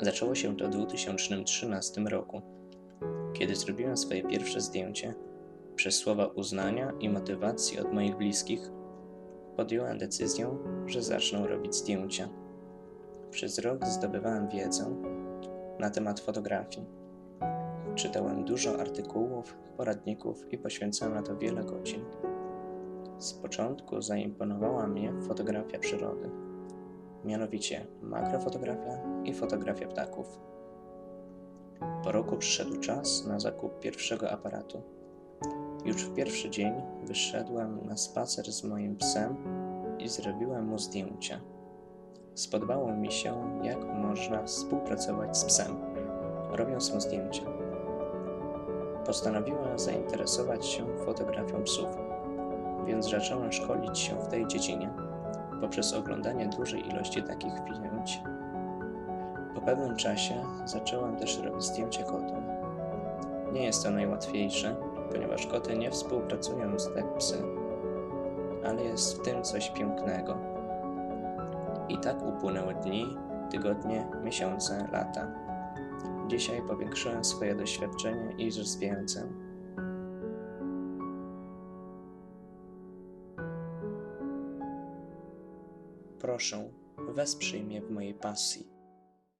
Zaczęło się to w 2013 roku, kiedy zrobiłem swoje pierwsze zdjęcie. Przez słowa uznania i motywacji od moich bliskich podjąłem decyzję, że zacznę robić zdjęcia. Przez rok zdobywałem wiedzę na temat fotografii. Czytałem dużo artykułów, poradników i poświęcałem na to wiele godzin. Z początku zaimponowała mnie fotografia przyrody, mianowicie makrofotografia i fotografia ptaków. Po roku przyszedł czas na zakup pierwszego aparatu. Już w pierwszy dzień wyszedłem na spacer z moim psem i zrobiłem mu zdjęcia. Spodobało mi się, jak można współpracować z psem, robiąc mu zdjęcia. Postanowiłem zainteresować się fotografią psów, więc zacząłem szkolić się w tej dziedzinie poprzez oglądanie dużej ilości takich zdjęć. Po pewnym czasie zacząłem też robić zdjęcia kotom. Nie jest to najłatwiejsze, ponieważ koty nie współpracują z jak psy, ale jest w tym coś pięknego. I tak upłynęły dni, tygodnie, miesiące, lata. Dzisiaj powiększyłem swoje doświadczenie i rozwijającę. Proszę, wesprzyj mnie w mojej pasji.